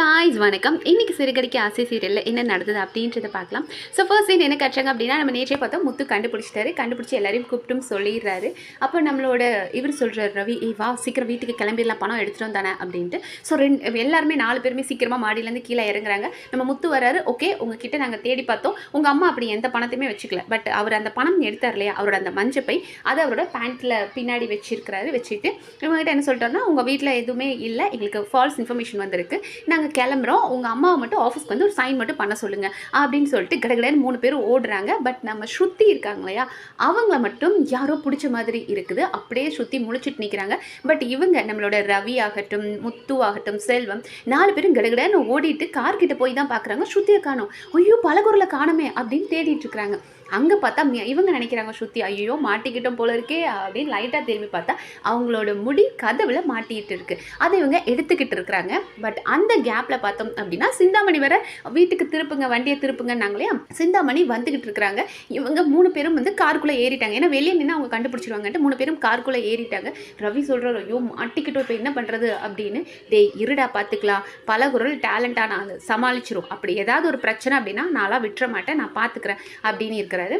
Guys வணக்கம். இன்றைக்கி சிறுகடிக்கு ஆசை சீரியலில் என்ன நடந்தது அப்படின்றத பார்க்கலாம். ஸோ ஃபர்ஸ்ட் சீன் என்ன கட்டுறாங்க அப்படின்னா நம்ம நேற்றே பார்த்தோம் முத்து கண்டுபிடிச்சிட்டாரு. கண்டுபிடிச்சி எல்லாரையும் கூப்பிட்டும் சொல்லிடுறாரு. அப்போ நம்மளோட இவர் சொல்கிறார் ரவி வா சீக்கிரம் வீட்டுக்கு கிளம்பிடலாம். பணம் எடுத்துகிட்டு வந்தானே அப்படின்ட்டு. ஸோ ரெண்டு எல்லாருமே நாலு பேருமே சீக்கிரமாக மாடியிலேருந்து கீழே இறங்குறாங்க. நம்ம முத்து வராரு ஓகே உங்ககிட்ட நாங்கள் தேடி பார்த்தோம். உங்கள் அம்மா அப்படி எந்த பணத்தையுமே வச்சுக்கல. பட் அவர் அந்த பணம் எடுத்தார் இல்லையா அவரோட அந்த மஞ்சப்பை அதை அவரோட பேண்ட்டில் பின்னாடி வச்சிருக்கிறாரு வச்சுட்டு இவங்ககிட்ட என்ன சொல்லிட்டாருன்னா உங்கள் வீட்டில் எதுவுமே இல்லை. எங்களுக்கு ஃபால்ஸ் இன்ஃபர்மேஷன் வந்திருக்கு. நாங்கள் கிளம்புறோம். உங்கள் அம்மாவை மட்டும் ஆஃபீஸ்க்கு வந்து ஒரு சைன் மட்டும் பண்ண சொல்லுங்கள் அப்படின்னு சொல்லிட்டு கடகடன்னு மூணு பேரும் ஓடுறாங்க. பட் நம்ம ஸ்ருத்தி இருக்காங்க இல்லையா அவங்கள மட்டும் யாரோ பிடிச்ச மாதிரி இருக்குது. அப்படியே சுற்றி முழிச்சிட்டு நிற்கிறாங்க பட் இவங்க நம்மளோட ரவி ஆகட்டும் முத்து ஆகட்டும் செல்வம் நாலு பேரும் கடகடன்னு ஓடிட்டு கார்கிட்ட போய் தான் பார்க்குறாங்க ஸ்ருத்தியை காணோம். ஐயோ பலகுரில் காணுமே அப்படின்னு தேடிட்டு இருக்கிறாங்க. அங்கே பார்த்தா இவங்க நினைக்கிறாங்க ஸ்ருதி ஐயோ மாட்டிக்கிட்டோம் போல இருக்கே அப்படின்னு லைட்டாக திரும்பி பார்த்தா அவங்களோட முடி கதவில் மாட்டிக்கிட்டு இருக்கு. அதை இவங்க எடுத்துக்கிட்டு இருக்கிறாங்க. பட் அந்த கேப்பில் பார்த்தோம் அப்படின்னா சிந்தாமணி வர வீட்டுக்கு திருப்புங்க வண்டியை திருப்புங்கன்னாங்க இல்லையா சிந்தாமணி வந்துக்கிட்டு இருக்கிறாங்க. இவங்க மூணு பேரும் வந்து காருக்குள்ளே ஏறிட்டாங்க. ஏன்னா வெளியே நின்று அவங்க கண்டுபிடிச்சிருவாங்கன்ட்டு மூணு பேரும் காருக்குள்ளே ஏறிட்டாங்க. ரவி சொல்கிறார் ஐயோ மாட்டிக்கிட்டோம் இப்போ என்ன பண்ணுறது அப்படின்னு. டேய் இருடா பார்த்துக்கலாம் பல குரல் டேலண்டாக நான் சமாளிச்சிரும். அப்படி ஏதாவது ஒரு பிரச்சனை அப்படின்னா நான்லாம் விட்டுற மாட்டேன். நான் பார்த்துக்கிறேன் அப்படின்னு இருக்கிறேன் பார்க்குறாரு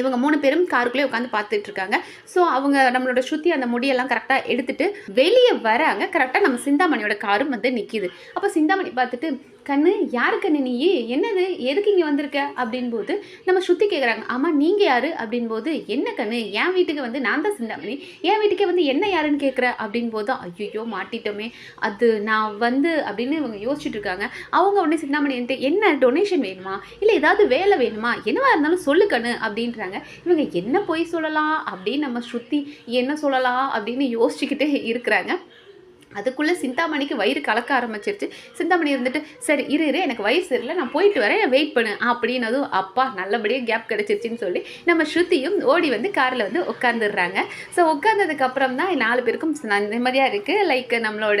இவங்க மூணு பேரும் காருக்குள்ளே உட்காந்து பார்த்துட்டு இருக்காங்க. ஸோ அவங்க நம்மளோட ஸ்ருதி அந்த முடியெல்லாம் கரெக்டாக எடுத்துட்டு வெளியே வராங்க. கரெக்டாக நம்ம சிந்தாமணியோட காரும் வந்து நிற்கிது அப்போ சிந்தாமணி பார்த்துட்டு கண்ணு யாரு கண்ணு நீ? என்னது? எதுக்கு இங்கே வந்திருக்க? அப்படின் போது நம்ம சுற்றி கேட்குறாங்க ஆமாம் நீங்கள் யார்? அப்படின் போது என்ன கண்ணு? என் வீட்டுக்கு வந்து நான் தான் சிந்தாமணி. என் வீட்டுக்கே வந்து என்ன யாருன்னு கேட்குற அப்படின் போது ஐயோ மாட்டிட்டோமே. அது நான் வந்து அப்படின்னு இவங்க யோசிச்சுட்டு இருக்காங்க. அவங்க உடனே சிந்தாமணி வந்துட்டு என்ன டொனேஷன் வேணுமா? இல்லை ஏதாவது வேலை வேணுமா? என்னவா இருந்தாலும் சொல்லு கண்ணு அப்படின்றாங்க. இவங்க என்ன போய் சொல்லலாம் அப்படின்னு நம்ம சுற்றி என்ன சொல்லலாம் அப்படின்னு யோசிச்சுக்கிட்டே இருக்கிறாங்க. அதுக்குள்ளே சிந்தாமணிக்கு வயிறு கலக்க ஆரம்பிச்சிருச்சு. சிந்தாமணி இருந்துட்டு சரி இரு இரு எனக்கு வயசு இல்லை நான் போயிட்டு வரேன் வெயிட் பண்ணு அப்படின்னதும் அப்பா நல்லபடியாக கேப் கிடச்சிருச்சின்னு சொல்லி நம்ம ஸ்ருதியும் ஓடி வந்து காரில் வந்து உட்காந்துடுறாங்க ஸோ உட்காந்ததுக்கப்புறம் தான் நாலு பேருக்கும் நிம்மதியாக இருக்குது லைக் நம்மளோட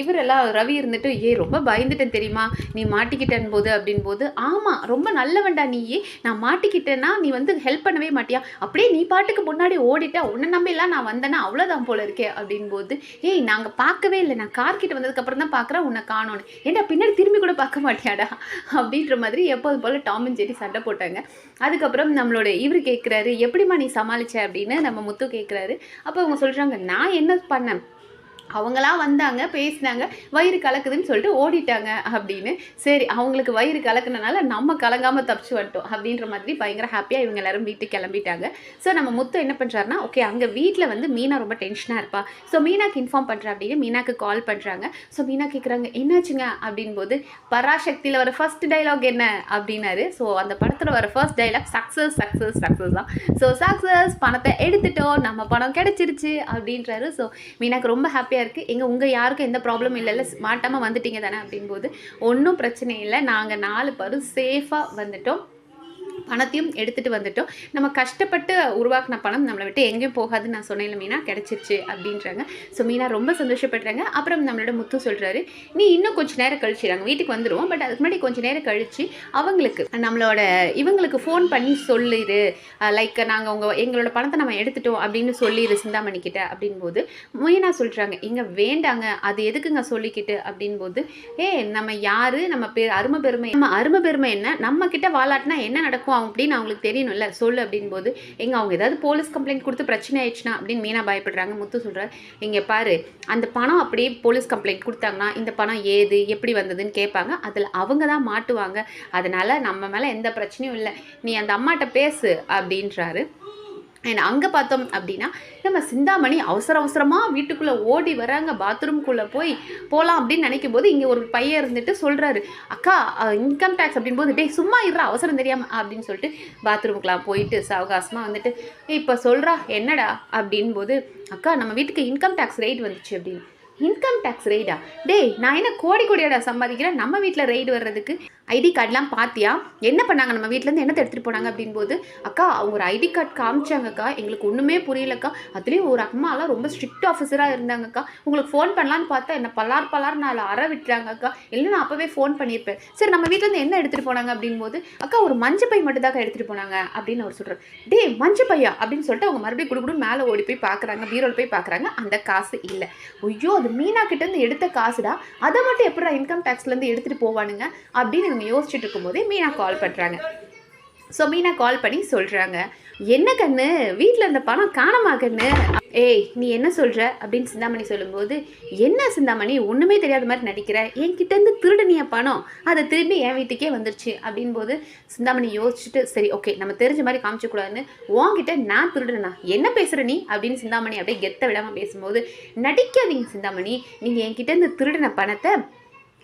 இவரெல்லாம் ரவி இருந்துட்டு ஏ ரொம்ப பயந்துட்டேன் தெரியுமா? நீ மாட்டிக்கிட்டேன் போது அப்படின் போது ஆமாம் ரொம்ப நல்லவன்டா நீயே. நான் மாட்டிக்கிட்டேன்னா நீ வந்து ஹெல்ப் பண்ணவே மாட்டியா? அப்படியே நீ பாட்டுக்கு முன்னாடி ஓடிட்டா உன்னை நம்பிலாம் நான் வந்தேன்னா அவ்வளோதான் போல இருக்கே அப்படின் போது ஏய் நாங்கள் பார்க்க பார்க்கவே இல்லை. நான் கார் கிட்ட வந்ததுக்கப்புறம் தான் பார்க்குறேன் உன்னை காணோன்னு. ஏன்டா பின்னாடி திரும்பி கூட பார்க்க மாட்டியாடா? அப்படின்ற மாதிரி எப்போது போல் டாம் அண்ட் ஜெரி சண்டை போட்டாங்க. அதுக்கப்புறம் நம்மளோட இவர் கேட்குறாரு எப்படிம்மா நீ சமாளிச்ச? அப்படின்னு நம்ம முத்து கேட்குறாரு. அப்போ அவங்க சொல்கிறாங்க நான் என்ன பண்ணேன்? அவங்களாம் வந்தாங்க பேசினாங்க வயிறு கலக்குதுன்னு சொல்லிட்டு ஓடிட்டாங்க அப்படின்னு. சரி அவங்களுக்கு வயிறு கலக்குனனால நம்ம கலங்காமல் தப்பிச்சு வந்துட்டோம் அப்படின்ற மாதிரி பயங்கர ஹாப்பியாக இவங்க எல்லாரும் வீட்டுக்கு கிளம்பிட்டாங்க. ஸோ நம்ம முத்து என்ன பண்ணுறாருனா ஓகே அங்கே வீட்டில் வந்து மீனா ரொம்ப டென்ஷனாக இருப்பா. ஸோ மீனாக்கு இன்ஃபார்ம் பண்ணுறா அப்படின்னு மீனாக்கு கால் பண்ணுறாங்க ஸோ மீனா கேட்குறாங்க என்னாச்சுங்க? அப்படின் போது பராசக்தியில் வர ஃபர்ஸ்ட் டைலாக் என்ன? அப்படின்னாரு. ஸோ அந்த படத்தில் வர first dialogue success success success தான். ஸோ சக்ஸஸ் பணத்தை எடுத்துட்டோம் நம்ம பணம் கிடச்சிருச்சு அப்படின்றாரு. ஸோ மீனாக்கு ரொம்ப ஹாப்பியாக இருக்குது எங்கள் உங்கள் யாருக்கும் எந்த ப்ராப்ளம் இல்லைல்ல. மாட்டாமல் வந்துட்டீங்க தானே அப்படின்போது ஒன்றும் பிரச்சனை இல்லை. நாங்கள் நாலு பேரும் சேஃபாக வந்துட்டோம். பணத்தையும் எடுத்துகிட்டு வந்துட்டோம். நம்ம கஷ்டப்பட்டு உருவாக்கின பணம் நம்மளை விட்டு எங்கேயும் போகாதுன்னு நான் சொன்னேன் மீனா? கிடச்சிருச்சு அப்படின்றாங்க. ஸோ மீனா ரொம்ப சந்தோஷப்படுறாங்க. அப்புறம் நம்மளோட முத்து சொல்கிறாரு நீ இன்னும் கொஞ்சம் நேரம் கழிச்சு நாங்கள் வீட்டுக்கு வந்துடுவோம் பட் அதுக்கு முன்னாடி கொஞ்சம் நேரம் கழித்து அவங்களுக்கு நம்மளோட இவங்களுக்கு ஃபோன் பண்ணி சொல்லிடு லைக் நாங்கள் உங்கள் எங்களோட பணத்தை நம்ம எடுத்துட்டோம் அப்படின்னு சொல்லிடு சிந்தாமணிக்கிட்ட அப்படின்போது மீனா சொல்கிறாங்க இங்கே வேண்டாங்க. அது எதுக்குங்க சொல்லிக்கிட்டு? அப்படின்போது ஏ நம்ம யார்? நம்ம பேர் அருமை பெருமை நம்ம அருமை பெருமை என்ன? நம்ம கிட்ட வாலாட்டினா என்ன நடக்கும்? அப்படின்னு அவங்களுக்கு தெரியணும்ல. சொல்லு அப்படின்போது எங்கே அவங்க ஏதாவது போலீஸ் கம்ப்ளைண்ட் கொடுத்து பிரச்சனை ஆயிடுச்சுன்னா அப்படின்னு மீனா பயப்படுறாங்க. முத்து சொல்கிறார் இங்கே பாரு அந்த பணம் அப்படியே போலீஸ் கம்ப்ளைண்ட் கொடுத்தாங்கன்னா இந்த பணம் ஏது எப்படி வந்ததுன்னு கேட்பாங்க. அதில் அவங்க தான் மாட்டுவாங்க. அதனால் நம்ம மேலே எந்த பிரச்சனையும் இல்லை. நீ அந்த அம்மாட்ட பேசு அப்படின்றாரு. அண்ட் அங்கே பார்த்தோம் அப்படின்னா நம்ம சிந்தாமணி அவசர அவசரமாக வீட்டுக்குள்ளே ஓடி வராங்க பாத்ரூம்குள்ளே போய் போகலாம் அப்படின்னு நினைக்கும் போது இங்கே ஒரு பையன் இருந்துட்டு சொல்கிறாரு அக்கா இன்கம் டேக்ஸ் அப்படின் போது டேய் சும்மா இருறா அவசரம் தெரியாமல் அப்படின்னு சொல்லிட்டு பாத்ரூமுக்குலாம் போயிட்டு சாவகாசமாக வந்துட்டு இப்போ சொல்கிறா என்னடா? அப்படின் போது அக்கா நம்ம வீட்டுக்கு இன்கம் டேக்ஸ் ரைட் வந்துச்சு அப்படின்னு. இன்கம் டேக்ஸ் ரெய்டா டேய் நான் என்ன கோடி கோடியாடா சம்பாதிக்கிறேன் நம்ம வீட்டில் ரெய்டு வர்றதுக்கு? ஐடி கார்டெலாம் பார்த்தியா? என்ன பண்ணாங்க? நம்ம வீட்டிலேருந்து என்னத்தை எடுத்துகிட்டு போனாங்க? அப்படின் போது அக்கா அவங்க ஒரு ஐடி கார்டு காமிச்சாங்கக்கா. எங்களுக்கு ஒன்றுமே புரியலக்கா. அதுலேயும் ஒரு அம்மாலாம் ரொம்ப ஸ்ட்ரிக்ட் ஆஃபீஸராக இருந்தாங்கக்கா. உங்களுக்கு ஃபோன் பண்ணலான்னு பார்த்தா என்ன பல்லார் பல்லார் நான் அற விட்டுறாங்கக்கா. இல்லை நான் அப்போவே ஃபோன் பண்ணியிருப்பேன். சரி நம்ம வீட்டிலேருந்து என்ன எடுத்துகிட்டு போனாங்க? அப்படின் போது அக்கா ஒரு மஞ்சள் பை மட்டும்தாக்கா எடுத்துகிட்டு போனாங்க. அப்படின்னு அவர் சொல்கிறார் டே மஞ்சள் பையா? அப்படின்னு சொல்லிட்டு அவங்க மறுபடியும் குடுக்குடு மேலே ஓடி போய் பார்க்குறாங்க. பீரோல் போய் பார்க்குறாங்க. அந்த காசு இல்லை. ஐயோ அது மீனா கிட்டேருந்து எடுத்த காசுடா? அதை மட்டும் எப்படா இன்கம் டேக்ஸ்லேருந்து எடுத்துகிட்டு போவானுங்க? அப்படின்னு இவங்க யோசிச்சுட்டு இருக்கும்போதே மீனா கால் பண்ணுறாங்க ஸோ மீனா கால் பண்ணி சொல்கிறாங்க என்ன கண்ணு? வீட்டில் இருந்த பணம் காணமா கண்ணு? ஏய் நீ என்ன சொல்கிற அப்படின்னு சிந்தாமணி சொல்லும்போது என்ன சிந்தாமணி? ஒன்றுமே தெரியாத மாதிரி நடிக்கிற. என்கிட்டேருந்து திருடனிய பணம். அதை திரும்பி என் வீட்டுக்கே வந்துருச்சு. அப்படின் போது சிந்தாமணி யோசிச்சுட்டு சரி ஓகே நம்ம தெரிஞ்ச மாதிரி காமிச்சக்கூடாதுன்னு உன்கிட்ட நான் திருடுனா என்ன பேசுகிற நீ? அப்படின்னு சிந்தாமணி அப்படியே கெத்த விடாமல் பேசும்போது நடிக்காதீங்க சிந்தாமணி. நீங்கள் என்கிட்டேருந்து திருடின பணத்தை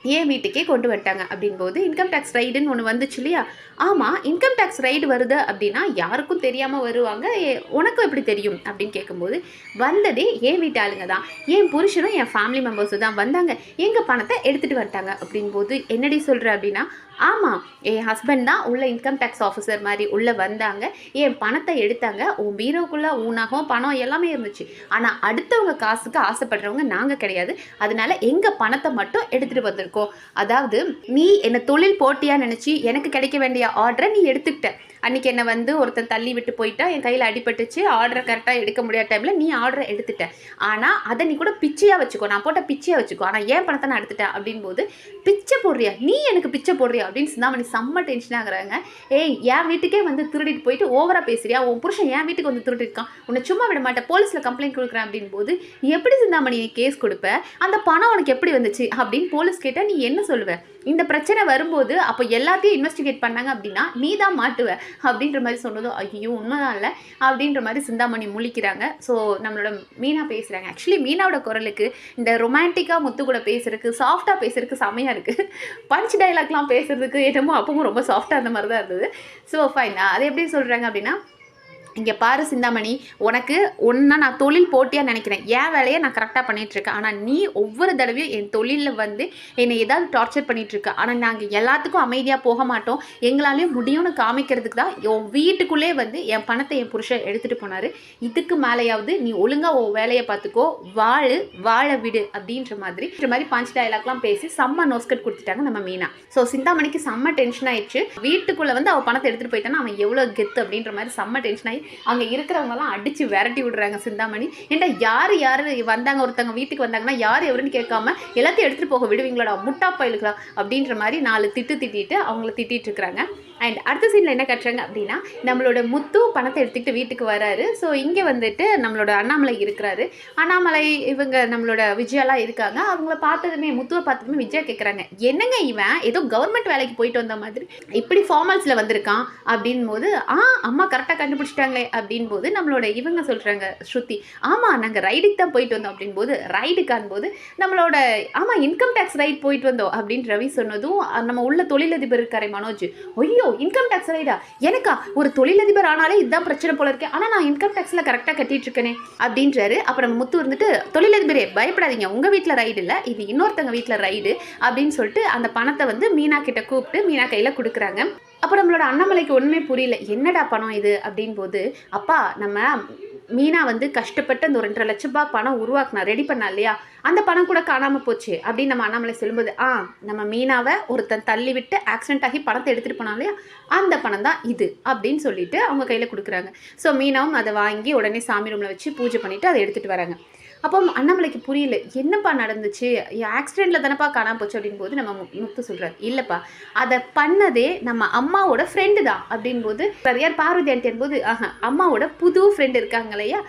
ஏன் வீட்டுக்கே கொண்டு வந்துட்டாங்க? அப்படின்போது இன்கம் டேக்ஸ் ரைடுன்னு ஒன்று வந்துச்சு இல்லையா? ஆமாம் இன்கம் டேக்ஸ் ரைடு வருது அப்படின்னா யாருக்கும் தெரியாமல் வருவாங்க. ஏ- உனக்கும் எப்படி தெரியும்? அப்படின்னு கேட்கும்போது வந்ததே என் வீட்டு ஆளுங்க தான். என் புருஷனும் என் ஃபேமிலி மெம்பர்ஸும் தான் வந்தாங்க. எங்கள் பணத்தை எடுத்துகிட்டு வந்துட்டாங்க. அப்படின்போது என்னடி சொல்கிற அப்படின்னா ஆமாம் என் ஹஸ்பண்ட் தான் உள்ள இன்கம் டேக்ஸ் ஆஃபீஸர் மாதிரி உள்ளே வந்தாங்க. என் பணத்தை எடுத்தாங்க. உன் பீரோக்குள்ளே ஊனாகவும் பணம் எல்லாமே இருந்துச்சு. ஆனால் அடுத்தவங்க காசுக்கு ஆசைப்படுறவங்க நாங்கள் கிடையாது. அதனால எங்கள் பணத்தை மட்டும் எடுத்துகிட்டு வந்திருக்கோம். அதாவது நீ என்னை தொழில் போட்டியாக நினச்சி எனக்கு கிடைக்க வேண்டிய ஆர்டரை நீ எடுத்துக்கிட்ட. அன்றைக்கி என்னை வந்து ஒருத்தன் தள்ளி விட்டு போயிட்டா என் கையில் அடிபட்டுச்சு ஆர்டரை கரெக்டாக எடுக்க முடியாத டைமில் நீ ஆர்டரை எடுத்துட்ட. ஆனால் அதை நீ கூட பிச்சையாக வச்சுக்கோ. நான் போட்ட பிச்சையாக வச்சுக்கோ. ஆனால் ஏன் பணத்தை நான் எடுத்துட்டேன் அப்படின் போது பிச்சை போடுறியா? நீ எனக்கு பிச்சை போடுறியா? அப்படின்னு சிந்தாமணி செம்ம டென்ஷன் ஆகுறாங்க ஏய் என் வீட்டுக்கே வந்து திருடிட்டு போயிட்டு ஓவராக பேசுறியா? உன் புருஷன் என் வீட்டுக்கு வந்து திருடிருக்கான் உன்னை சும்மா விட மாட்டேன். போலீஸில் கம்ப்ளைண்ட் கொடுக்குறேன் அப்படின் போது எப்படி சிந்தாமணி கேஸ் கொடுப்ப? அந்த பணம் உனக்கு எப்படி வந்துச்சு? அப்படின்னு போலீஸ் கேட்டால் நீ என்ன சொல்லுவ? இந்த பிரச்சனை வரும்போது அப்போ எல்லாத்தையும் இன்வெஸ்டிகேட் பண்ணாங்க அப்படின்னா நீ தான் மாட்டுவ. அப்படின்ற மாதிரி சொன்னதும் ஐயோ உண்மைதான் இல்லை அப்படின்ற மாதிரி சிந்தாமணி முழிக்கிறாங்க. ஸோ நம்மளோட மீனா பேசுகிறாங்க ஆக்சுவலி மீனாவோட குரலுக்கு இந்த ரொமான்டிக்காக முத்து கூட பேசுறதுக்கு சாஃப்டாக பேசுறதுக்கு செமையாக இருக்குது பஞ்ச் டைலாக்லாம் பேசுறதுக்கு என்னமோ அப்பவும் ரொம்ப சாஃப்டாக அந்த மாதிரி தான் இருந்தது. ஸோ ஃபைன் அது எப்படி சொல்கிறாங்க அப்படின்னா இங்கே பாரு சிந்தாமணி உனக்கு ஒன்றா நான் தொழில் போட்டியாக நினைக்கிறேன். என் வேலையை நான் கரெக்டாக பண்ணிகிட்ருக்கேன் ஆனால் நீ ஒவ்வொரு தடவையும் என் தொழிலில் வந்து என்னை ஏதாவது டார்ச்சர் பண்ணிகிட்ருக்க ஆனால் நாங்கள் எல்லாத்துக்கும் அமைதியாக போக மாட்டோம். எங்களாலேயும் முடியும்னு காமிக்கிறதுக்கு தான் உன் வீட்டுக்குள்ளே வந்து என் பணத்தை என் புருஷன் எடுத்துகிட்டு போனார். இதுக்கு மேலேயாவது நீ ஒழுங்காக உன் வேலையை பார்த்துக்கோ. வாழு வாழ விடு அப்படின்ற மாதிரி இந்த மாதிரி பஞ்ச் டயலாக்லாம் பேசி செம்ம நோஸ்கட் கொடுத்துட்டாங்க நம்ம மீனா. ஸோ சிந்தாமணிக்கு செம்ம டென்ஷன் ஆயிடுச்சு. வீட்டுக்குள்ளே வந்து அவள் பணத்தை எடுத்துகிட்டு போயிட்டானா அவன் எவ்வளோ கெத்து அப்படின்ற மாதிரி செம்ம டென்ஷன் ஆகி அங்கே இருக்கிறவங்கலாம் அடித்து விரட்டி விடுறாங்க சிந்தாமணி. ஏன்டா யார் யார் வந்தாங்க ஒருத்தவங்க வீட்டுக்கு வந்தாங்கன்னா யார் எவருன்னு கேட்காம எல்லாத்தையும் எடுத்துகிட்டு போக விடுவீங்களோடா முட்டா பயிலுக்கலாம் அப்படின்ற மாதிரி நாலு திட்டு திட்டிட்டு அவங்கள திட்டிட்டு இருக்கிறாங்க. அண்ட் அடுத்த சீனில் என்ன கட்டுறாங்க அப்படின்னா நம்மளோட முத்து பணத்தை எடுத்துக்கிட்டு வீட்டுக்கு வராரு. ஸோ இங்கே வந்துட்டு நம்மளோட அண்ணாமலை இருக்கிறாரு. அண்ணாமலை இவங்க நம்மளோட விஜயாலாம் இருக்காங்க. அவங்கள பார்த்ததுமே முத்துவை பார்த்ததுமே விஜயா கேட்குறாங்க என்னங்க இவன்? ஏதோ கவர்மெண்ட் வேலைக்கு போயிட்டு வந்த மாதிரி. இப்படி ஃபார்மல்ஸில் வந்திருக்கான். அப்படின் போது ஆ அம்மா கரெக்டாக கண்டுபிடிச்சிட்டாங்களே. அப்படின் போது நம்மளோட இவங்க சொல்கிறாங்க ஸ்ருதி ஆமாம் நாங்கள் ரைடுக்கு தான் போயிட்டு வந்தோம். அப்படின் போது ரைடுக்கான் போது நம்மளோட ஆமாம் இன்கம் டேக்ஸ் ரைட் போயிட்டு வந்தோம். அப்படின்னு ரவி சொன்னதும் நம்ம உள்ள தொழிலதிபர் இருக்காரே மனோஜ் ஐயோ இன்கம் டேக்ஸ் ரைடா எனக்கா ஒரு தொழிலதிபர் ஆனாலே இதுதான் பிரச்சனை போல இருக்கேன் ஆனால் நான் இன்கம் டேக்ஸில் கரெக்டாக கட்டிட்டு இருக்கேனே அப்படின்றாரு. அப்புறம் முத்து இருந்துட்டு தொழிலதிபரே பயப்படாதீங்க. உங்கள் வீட்டில் ரைடு இல்லை. இது இன்னொருத்தங்க வீட்டில் ரைடு அப்படின்னு சொல்லிட்டு அந்த பணத்தை வந்து மீனா கிட்ட கூப்பிட்டு மீனா கையில் கொடுக்குறாங்க. அப்புறம் நம்மளோட அண்ணாமலைக்கு ஒன்றுமே புரியல. என்னடா பணம் இது? அப்படின் போது அப்பா நம்ம மீனா வந்து கஷ்டப்பட்டு அந்த ரெண்டரை லட்ச ரூபாய் பணம் உருவாக்குனா ரெடி பண்ணா இல்லையா? அந்த பணம் கூட காணாமல் போச்சு. அப்படின்னு நம்ம அண்ணாமலை சொல்லும்போது ஆ நம்ம மீனாவை ஒருத்தன் தள்ளி விட்டு ஆக்சிடென்ட் ஆகி பணத்தை எடுத்துகிட்டு போனான் இல்லையா? அந்த பணம் தான் இது அப்படின்னு சொல்லிட்டு அவங்க கையில் கொடுக்குறாங்க. ஸோ மீனாவும் அதை வாங்கி உடனே சாமி ரூமில் வச்சு பூஜை பண்ணிவிட்டு அதை எடுத்துகிட்டு வராங்க. அப்போ அண்ணாமலைக்கு புரியல. என்னப்பா நடந்துச்சு? ஆக்சிடெண்ட்டில் தானப்பா காணாம போச்சு அப்படின் போது நம்ம முத்து சொல்கிறார் இல்லைப்பா. அதை பண்ணதே நம்ம அம்மாவோட ஃப்ரெண்டு தான் அப்படின் போது யார் பார்வதி ஆண்டி போது ஆஹா அம்மாவோட புது ஃப்ரெண்டு இருக்காங்க இல்லையா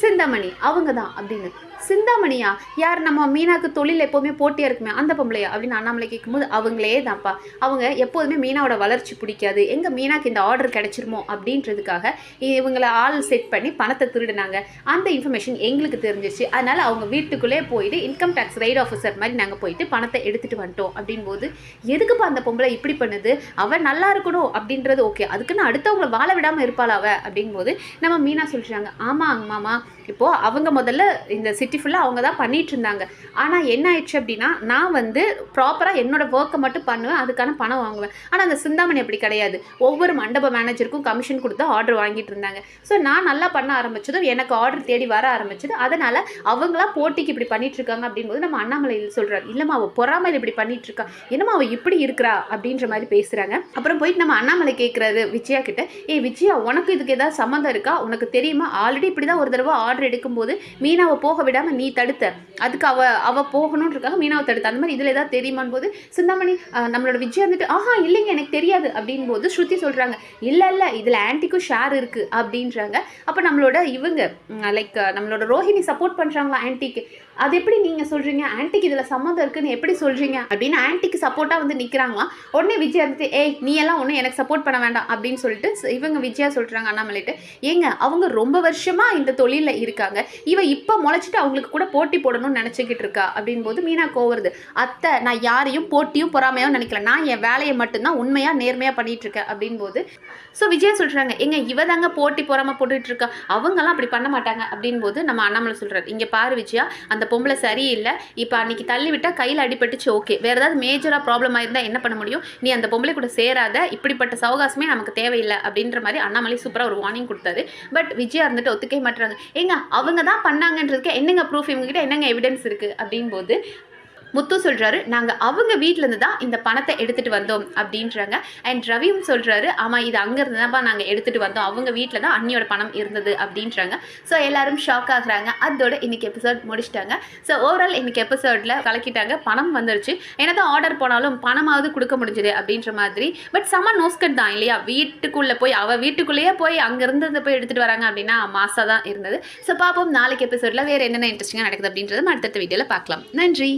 சிந்தாமணி. அவங்க தான் அப்படின்னு. சிந்தாமணியா? யார் நம்ம மீனாக்கு தொழில் எப்போவுமே போட்டியாக இருக்குமே அந்த பொம்பளையா? அப்படின்னு அண்ணாமலை கேட்கும்போது அவங்களே தான்ப்பா அவங்க எப்போதுமே மீனாவோட வளர்ச்சி பிடிக்காது. எங்கள் மீனாக்கு இந்த ஆர்டர் கிடைச்சிருமோ அப்படின்றதுக்காக இவங்களை ஆள் செட் பண்ணி பணத்தை திருடினாங்க. அந்த இன்ஃபர்மேஷன் எங்களுக்கு தெரிஞ்சிச்சு அதனால் அவங்க வீட்டுக்குள்ளே போயிட்டு இன்கம் டேக்ஸ் ரைட் ஆஃபீஸர் மாதிரி நாங்கள் போயிட்டு பணத்தை எடுத்துகிட்டு வந்துட்டோம் அப்படின்போது எதுக்குப்பா அந்த பொம்பளை இப்படி பண்ணுது? அவள் நல்லா இருக்கணும் அப்படின்றது ஓகே அதுக்குன்னு அடுத்தவங்கள வாழ விடாமல் இருப்பாள் அவள் அப்படின் நம்ம மீனா சொல்றாங்க ஆமாம் மாமா. இப்போது அவங்க முதல்ல இந்த சிட் பியூட்டிஃபுல்லாக அவங்க தான் பண்ணிட்டு இருந்தாங்க ஆனால் என்ன ஆயிடுச்சு அப்படின்னா நான் வந்து ப்ராப்பராக என்னோட ஒர்க்கை மட்டும் பண்ணுவேன் அதுக்கான பணம் வாங்குவேன். ஆனால் அந்த சிந்தாமணி அப்படி கிடையாது. ஒவ்வொரு மண்டப மேனேஜருக்கும் கமிஷன் கொடுத்து ஆர்டர் வாங்கிட்டு இருந்தாங்க. ஸோ நான் நல்லா பண்ண ஆரம்பிச்சதும் எனக்கு ஆர்டர் தேடி வர ஆரம்பிச்சது. அதனால் அவங்களா போட்டிக்கு இப்படி பண்ணிட்டு இருக்காங்க அப்படிங்கும்போது நம்ம அண்ணாமலை சொல்றாரு இல்லைம்மா அவள் பொறாமையில் இப்படி பண்ணிட்டு இருக்கா என்னம்மா அவள் இப்படி இருக்கிறா? அப்படின்ற மாதிரி பேசுகிறாங்க அப்புறம் போயிட்டு நம்ம அண்ணாமலை கேட்குறாரு விஜயா கிட்ட ஏய் விஜயா உனக்கு இதுக்கு ஏதாவது சம்மந்தம் இருக்கா? உனக்கு தெரியுமா? ஆல்ரெடி இப்படி தான் ஒரு தடவை ஆர்டர் எடுக்கும்போது மீனாவை போக விட விடாமல் நீ தடுத்த. அதுக்கு அவ அவ போகணுன்றக்காக மீனாவை தடுத்த. அந்த மாதிரி இதில் ஏதாவது தெரியுமான் போது சிந்தாமணி நம்மளோட விஜய் வந்துட்டு ஆஹா இல்லைங்க எனக்கு தெரியாது அப்படின் போது ஸ்ருதி சொல்கிறாங்க இல்லை இல்லை இதில் ஆன்ட்டிக்கும் ஷேர் இருக்குது அப்படின்றாங்க. அப்போ நம்மளோட இவங்க லைக் நம்மளோட ரோஹிணி சப்போர்ட் பண்ணுறாங்களா ஆன்ட்டிக்கு அது எப்படி நீங்கள் சொல்கிறீங்க ஆன்ட்டிக்கு இதில் சம்மந்தம் இருக்குன்னு எப்படி சொல்கிறீங்க அப்படின்னு ஆன்ட்டிக்கு சப்போர்ட்டாக வந்து நிற்கிறாங்களாம் உடனே விஜய் இருந்துட்டு ஏய் நீ எல்லாம் ஒன்றும் எனக்கு சப்போர்ட் பண்ண வேண்டாம் அப்படின்னு சொல்லிட்டு இவங்க விஜயா சொல்கிறாங்க அண்ணாமலைட்டு ஏங்க அவங்க ரொம்ப வருஷமாக இந்த தொழிலில் இருக்காங்க. இவ இப்போ முளைச்சிட்டு அவங்களுக்கு கூட போட்டி போடணும்னு நினச்சிக்கிட்டு இருக்கா? அப்படின் போது மீனா கோவருது. அத்தை நான் யாரையும் போட்டியும் பொறாமையும் நினைக்கல. நான் என் வேலையை மட்டும்தான் உண்மையாக நேர்மையாக பண்ணிட்டு இருக்கேன் அப்படின் போது ஸோ விஜயா சொல்கிறாங்க எங்க இவ தாங்க போட்டி பொறாம போட்டுட்டு இருக்கா? அவங்கெல்லாம் அப்படி பண்ண மாட்டாங்க அப்படின் போது நம்ம அண்ணாமலை சொல்கிறார் இங்கே பாரு விஜயா அந்த அந்த பொம்பளை சரியில்லை இப்போ அன்றைக்கி தள்ளி விட்டால் கையில் அடிபட்டுச்சு ஓகே வேறு ஏதாவது மேஜராக ப்ராப்ளம் ஆயிருந்தால் என்ன பண்ண முடியும்? நீ அந்த பொம்பளை கூட சேராத இப்படிப்பட்ட சவகாசமே நமக்கு தேவையில்லை அப்படின்ற மாதிரி அண்ணாமலை சூப்பராக ஒரு வார்னிங் கொடுத்தாரு. பட் விஜயா இருந்துட்டு ஒத்துக்கவே மாட்டுறாங்க. ஏங்க அவங்க தான் பண்ணாங்கன்றதுக்கு என்னங்க ப்ரூஃப் இவங்ககிட்ட என்னங்க எவிடன்ஸ் இருக்குது அப்படின் போது முத்து சொல்கிறாரு நாங்கள் அவங்க வீட்டிலேருந்து தான் இந்த பணத்தை எடுத்துகிட்டு வந்தோம் அப்படின்றாங்க. அண்ட் ரவியும் சொல்கிறாரு ஆமாம் இது அங்கேருந்து தான்ப்பா நாங்கள் எடுத்துகிட்டு வந்தோம். அவங்க வீட்டில் தான் அண்ணியோட பணம் இருந்தது அப்படின்றாங்க. ஸோ எல்லாரும் ஷாக் ஆகுறாங்க. அதோட இன்றைக்கி எபிசோட் முடிச்சிட்டாங்க. ஸோ ஓவரால் இன்றைக்கி எபிசோடில் கலக்கிட்டாங்க. பணம் வந்துருச்சு. என்னதான் ஆர்டர் போனாலும் பணமாவது கொடுக்க முடிஞ்சது அப்படின்ற மாதிரி. பட் செம நோஸ்கட் தான் இல்லையா? வீட்டுக்குள்ளே போய் அவள் வீட்டுக்குள்ளேயே போய் அங்கேருந்து போய் எடுத்துகிட்டு வராங்க அப்படின்னா மாசாக தான் இருந்தது. ஸோ பார்ப்போம் நாளைக்கு எபிசோடில் வேறு என்னென்ன இன்ட்ரெஸ்டிங்காக நடக்குது அப்படின்றது அடுத்தடுத்த வீடியோவில் பார்க்கலாம். நன்றி.